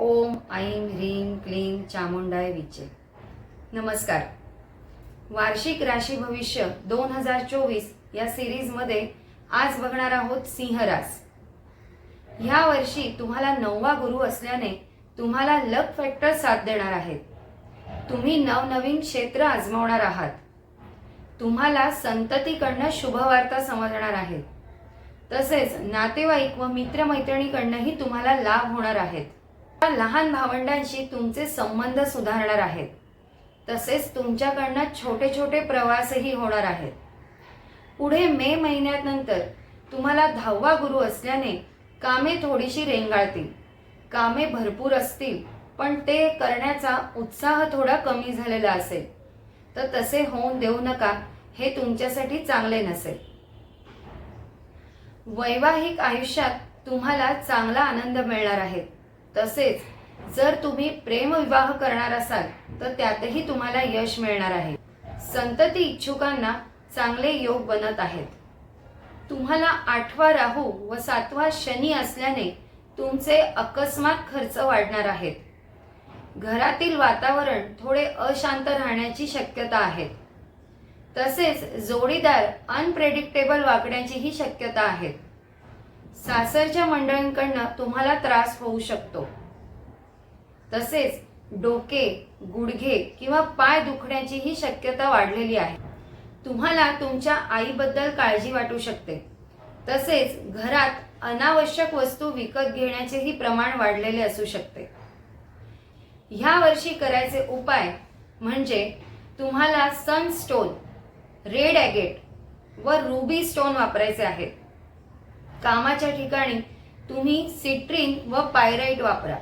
ओम ऐं ह्रीं क्लीं चामुंडाय विचे नमस्कार. वार्षिक राशी भविष्य दोन हजार चोवीस या सिरीजमध्ये आज बघणार आहोत सिंहरास ह्या वर्षी तुम्हाला नववा गुरु असल्याने तुम्हाला लक फॅक्टर साथ देणार आहेत. तुम्ही नवनवीन क्षेत्र आजमावणार आहात. तुम्हाला संततीकडनं शुभवार्ता समजणार आहेत. तसेच नातेवाईक व मित्रमैत्रिणीकडनंही तुम्हाला लाभ होणार आहेत. लहान भावंडांशी तुमचे संबंध सुधारणार आहेत. तसेच तुमच्याकडनं छोटे छोटे प्रवासही होणार आहेत. पुढे मे महिन्यात नंतर तुम्हाला दहावा गुरु असल्याने कामे थोडीशी रेंगाळतील. कामे भरपूर असतील पण ते करण्याचा उत्साह थोडा कमी झालेला असेल. तर तसे होऊन देऊ नका हे तुमच्यासाठी चांगले नसेल. वैवाहिक आयुष्यात तुम्हाला चांगला आनंद मिळणार आहे. तसेच जर तुम्ही प्रेमविवाह करणार असाल तर त्यातही तुम्हाला यश मिळणार आहे. संतती इच्छुकांना चांगले योग बनत आहेत. तुम्हाला आठवा राहू व सातवा शनी असल्याने तुमचे अकस्मात खर्च वाढणार आहेत. घरातील वातावरण थोडे अशांत राहण्याची शक्यता आहे तसेच जोडीदार अनप्रेडिक्टेबल वागण्याचीही शक्यता आहे सासरच्या मंडळींकडनं तुम्हाला त्रास होऊ शकतो. तसेच डोके गुडघे किंवा पाय दुखण्याचीही शक्यता वाढलेली आहे. तुम्हाला तुमच्या आईबद्दल काळजी वाटू शकते. तसेच घरात अनावश्यक वस्तू विकत घेण्याचेही प्रमाण वाढलेले असू शकते. ह्या वर्षी करायचे उपाय म्हणजे तुम्हाला सनस्टोन रेड ॲगेट व रुबी स्टोन वापरायचे आहेत. कामाच्या ठिकाणी तुम्ही सिट्रिन व पायराईट वापरा.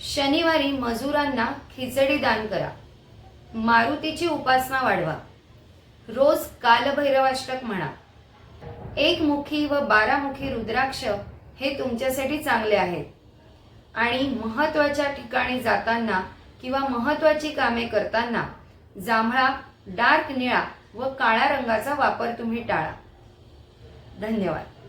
शनिवारी मजुरांना खिचडी दान करा. मारुतीची उपासना वाढवा. रोज कालभैरवाष्टक म्हणा. एक मुखी व बारामुखी रुद्राक्ष हे तुमच्यासाठी चांगले आहेत. आणि महत्त्वाच्या ठिकाणी जाताना किंवा महत्वाची कामे करताना जांभळा डार्क निळा व काळ्या रंगाचा वापर तुम्ही टाळा. धन्यवाद.